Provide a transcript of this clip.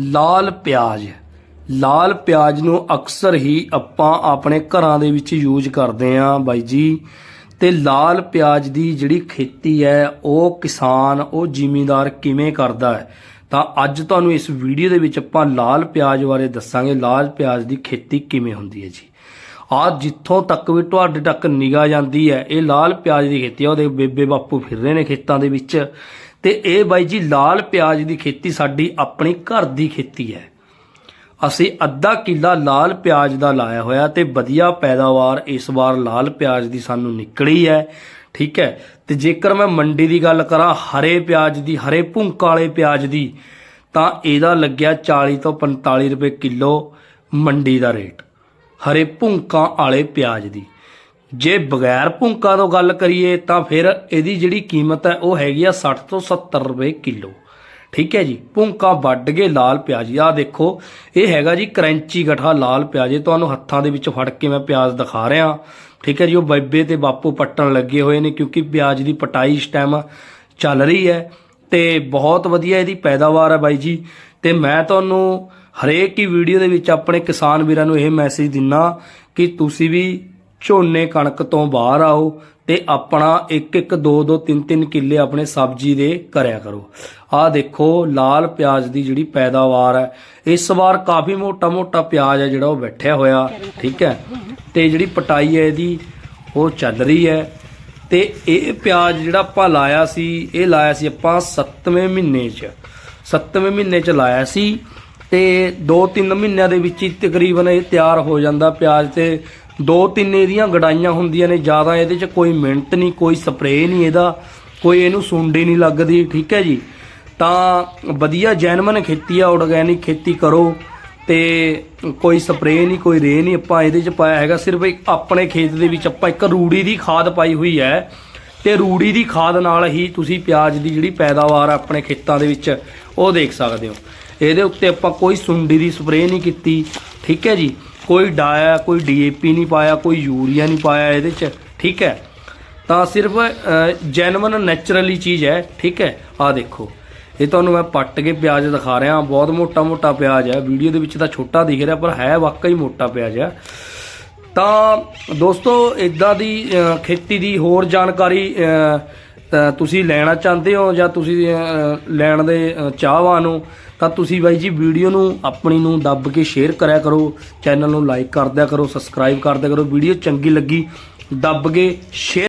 ਲਾਲ ਪਿਆਜ਼। ਲਾਲ ਪਿਆਜ਼ ਨੂੰ ਅਕਸਰ ਹੀ ਆਪਾਂ ਆਪਣੇ ਘਰਾਂ ਦੇ ਵਿੱਚ ਯੂਜ਼ ਕਰਦੇ ਆਂ ਬਾਈ ਜੀ। ਤੇ ਲਾਲ ਪਿਆਜ਼ ਦੀ ਜਿਹੜੀ ਖੇਤੀ ਹੈ, ਉਹ ਕਿਸਾਨ, ਉਹ ਜ਼ਿਮੀਂਦਾਰ ਕਿਵੇਂ ਕਰਦਾ ਹੈ? ਤਾਂ ਅੱਜ ਤੁਹਾਨੂੰ ਇਸ ਵੀਡੀਓ ਦੇ ਵਿੱਚ ਆਪਾਂ ਲਾਲ ਪਿਆਜ਼ ਬਾਰੇ ਦੱਸਾਂਗੇ। ਲਾਲ ਪਿਆਜ਼ ਦੀ ਖੇਤੀ ਕਿਵੇਂ ਹੁੰਦੀ ਹੈ ਜੀ। ਆ ਜਿੱਥੋਂ ਤੱਕ ਵੀ ਤੁਹਾਡੇ ਤੱਕ ਨਿਗਾਹ ਜਾਂਦੀ ਹੈ, ਇਹ ਲਾਲ ਪਿਆਜ਼ ਦੀ ਖੇਤੀ ਆ ਉਹਦੇ ਬੇਬੇ ਬਾਪੂ ਫਿਰ ਰਹੇ ਨੇ ਖੇਤਾਂ ਦੇ ਵਿੱਚ। ਤੇ ਇਹ ਬਾਈ ਜੀ, ਲਾਲ ਪਿਆਜ਼ ਦੀ ਖੇਤੀ ਸਾਡੀ ਆਪਣੀ ਘਰ ਦੀ ਖੇਤੀ ਹੈ। ਅਸੀਂ ਅੱਧਾ ਕਿੱਲਾ ਲਾਲ ਪਿਆਜ਼ ਦਾ ਲਾਇਆ ਹੋਇਆ ਤੇ ਵਧੀਆ ਪੈਦਾਵਾਰ ਇਸ ਵਾਰ ਲਾਲ ਪਿਆਜ਼ ਦੀ ਸਾਨੂੰ ਨਿਕਲੀ ਹੈ, ਠੀਕ ਹੈ? ਤੇ ਜੇਕਰ ਮੈਂ ਮੰਡੀ ਦੀ ਗੱਲ ਕਰਾਂ, ਹਰੇ ਪਿਆਜ਼ ਦੀ, ਹਰੇ ਭੁੰਕ ਵਾਲੇ ਪਿਆਜ਼ ਦੀ, ਤਾਂ ਇਹਦਾ ਲੱਗਿਆ 40 ਤੋਂ 45 ਰੁਪਏ ਕਿਲੋ ਮੰਡੀ ਦਾ ਰੇਟ, ਹਰੇ ਭੁੰਕਾਂ ਵਾਲੇ ਪਿਆਜ਼ ਦੀ। ਜੇ ਬਗੈਰ ਭੁੰਕਾਂ ਤੋਂ ਗੱਲ ਕਰੀਏ ਤਾਂ ਫਿਰ ਇਹਦੀ ਜਿਹੜੀ ਕੀਮਤ ਹੈ ਉਹ ਹੈਗੀ ਆ 60 ਤੋਂ 70 ਰੁਪਏ ਕਿਲੋ। ਠੀਕ ਹੈ ਜੀ? ਭੁੰਕਾਂ ਵੱਢ ਕੇ ਲਾਲ ਪਿਆਜ਼। ਆ ਦੇਖੋ, ਇਹ ਹੈਗਾ ਜੀ ਕਰੰਚੀ ਗਠਾ ਲਾਲ ਪਿਆਜ਼। ਇਹ ਤੁਹਾਨੂੰ ਹੱਥਾਂ ਦੇ ਵਿੱਚ ਫੜ ਕੇ ਮੈਂ ਪਿਆਜ਼ ਦਿਖਾ ਰਿਹਾ। ਠੀਕ ਹੈ ਜੀ? ਉਹ ਬੇਬੇ ਤੇ ਬਾਪੂ ਪੱਟਣ ਲੱਗੇ ਹੋਏ ਨੇ ਕਿਉਂਕਿ ਪਿਆਜ਼ ਦੀ ਪਟਾਈ ਇਸ ਟਾਈਮ ਚੱਲ ਰਹੀ ਹੈ ਤੇ ਬਹੁਤ ਵਧੀਆ ਇਹਦੀ ਪੈਦਾਵਾਰ ਹੈ ਬਾਈ ਜੀ। ਤੇ ਮੈਂ ਤੁਹਾਨੂੰ ਹਰੇਕ ਹੀ ਵੀਡੀਓ ਦੇ ਵਿੱਚ ਆਪਣੇ ਕਿਸਾਨ ਵੀਰਾਂ ਨੂੰ ਇਹ ਮੈਸੇਜ ਦਿੰਨਾ ਕਿ ਤੁਸੀਂ ਵੀ ਝੋਨੇ ਕਣਕ ਤੋਂ ਬਾਹਰ ਆਓ ਤੇ ਆਪਣਾ ਇੱਕ ਇੱਕ ਦੋ ਦੋ ਤਿੰਨ ਤਿੰਨ ਕਿੱਲੇ ਆਪਣੇ ਸਬਜ਼ੀ ਦੇ ਕਰਿਆ ਕਰੋ। ਆਹ ਦੇਖੋ, ਲਾਲ ਪਿਆਜ਼ ਦੀ ਜਿਹੜੀ ਪੈਦਾਵਾਰ ਹੈ, ਇਸ ਵਾਰ ਕਾਫੀ ਮੋਟਾ ਮੋਟਾ ਪਿਆਜ਼ ਹੈ ਜਿਹੜਾ ਉਹ ਬੈਠਿਆ ਹੋਇਆ, ਠੀਕ ਹੈ? ਤੇ ਜਿਹੜੀ ਪਟਾਈ ਹੈ ਇਹਦੀ, ਉਹ ਚੱਲ ਰਹੀ ਹੈ। ਤੇ ਇਹ ਪਿਆਜ਼ ਜਿਹੜਾ ਆਪਾਂ ਲਾਇਆ ਸੀ, ਇਹ ਲਾਇਆ ਸੀ ਆਪਾਂ 7ਵੇਂ ਮਹੀਨੇ 'ਚ। 7ਵੇਂ ਮਹੀਨੇ 'ਚ ਲਾਇਆ ਸੀ ਤੇ 2-3 ਮਹੀਨਿਆਂ ਦੇ ਵਿੱਚ ਹੀ ਤਕਰੀਬਨ ਇਹ ਤਿਆਰ ਹੋ ਜਾਂਦਾ ਪਿਆਜ਼ ਤੇ। ਦੋ ਤਿੰਨ ਇਹਦੀਆਂ ਗੜਾਈਆਂ ਹੁੰਦੀਆਂ ਨੇ, ਜ਼ਿਆਦਾ ਇਹਦੇ 'ਚ ਕੋਈ ਮਿਹਨਤ ਨਹੀਂ, ਕੋਈ ਸਪਰੇਅ ਨਹੀਂ ਇਹਦਾ, ਕੋਈ ਇਹਨੂੰ ਸੁੰਡੀ ਨਹੀਂ ਲੱਗਦੀ, ਠੀਕ ਹੈ ਜੀ? ਤਾਂ ਵਧੀਆ ਜੈਨਮਨ ਖੇਤੀ ਆ ਆਰਗੈਨਿਕ ਖੇਤੀ ਕਰੋ ਤੇ ਕੋਈ ਸਪਰੇਅ ਨਹੀਂ, ਕੋਈ ਰੇ ਨਹੀਂ, ਆਪਾਂ ਇਹਦੇ 'ਚ ਪਾਇਆ ਹੈਗਾ ਸਿਰਫ ਇੱਕ ਆਪਣੇ ਖੇਤ ਦੇ ਵਿੱਚ ਆਪਾਂ ਇੱਕ ਰੂੜੀ ਦੀ ਖਾਦ ਪਾਈ ਹੋਈ ਹੈ ਤੇ ਰੂੜੀ ਦੀ ਖਾਦ ਨਾਲ ਹੀ ਤੁਸੀਂ ਪਿਆਜ਼ ਦੀ ਜਿਹੜੀ ਪੈਦਾਵਾਰ ਆ ਆਪਣੇ ਖੇਤਾਂ ਦੇ ਵਿੱਚ, ਉਹ ਦੇਖ ਸਕਦੇ ਹੋ। ਇਹਦੇ ਉੱਤੇ ਆਪਾਂ ਕੋਈ ਸੁੰਡੀ ਦੀ ਸਪਰੇਅ ਨਹੀਂ ਕੀਤੀ, ਠੀਕ ਹੈ ਜੀ? ਕੋਈ ਡਾਇਆ, ਕੋਈ ਡੀਏਪੀ ਨਹੀਂ ਪਾਇਆ, ਕੋਈ ਯੂਰੀਆ ਨਹੀਂ ਪਾਇਆ ਇਹਦੇ 'ਚ, ਠੀਕ ਹੈ? ਤਾਂ ਸਿਰਫ ਜੈਨੂਇਨ ਨੇਚਰਲੀ ਚੀਜ਼ ਹੈ, ਠੀਕ ਹੈ? ਆ ਦੇਖੋ, ਇਹ ਤੁਹਾਨੂੰ ਮੈਂ ਪੱਟ ਕੇ ਪਿਆਜ਼ ਦਿਖਾ ਰਿਹਾ, ਬਹੁਤ ਮੋਟਾ ਮੋਟਾ ਪਿਆਜ਼ ਹੈ, ਵੀਡੀਓ ਦੇ ਵਿੱਚ ਤਾਂ ਛੋਟਾ ਦਿਖ ਰਿਹਾ, ਪਰ ਹੈ ਵਾਕਈ ਮੋਟਾ ਪਿਆਜ਼ ਹੈ। ਤਾਂ ਦੋਸਤੋ ਇਦਾਂ ਦੀ ਖੇਤੀ ਦੀ ਹੋਰ ਜਾਣਕਾਰੀ ਤਾਂ ਤੁਸੀਂ ਲੈਣਾ ਚਾਹੁੰਦੇ ਹੋ ਜਾਂ ਤੁਸੀਂ ਲੈਣ ਦੇ ਚਾਹਵਾਨ ਹੋ, ਤਾਂ ਤੁਸੀਂ ਬਾਈ ਜੀ ਵੀਡੀਓ ਨੂੰ ਆਪਣੀ ਨੂੰ ਦੱਬ ਕੇ ਸ਼ੇਅਰ ਕਰਿਆ ਕਰੋ ਚੈਨਲ ਨੂੰ ਲਾਈਕ ਕਰਦਿਆ ਕਰੋ ਸਬਸਕ੍ਰਾਈਬ ਕਰਦਿਆ ਕਰੋ, ਵੀਡੀਓ ਚੰਗੀ ਲੱਗੀ, ਦੱਬ ਕੇ ਸ਼ੇਅਰ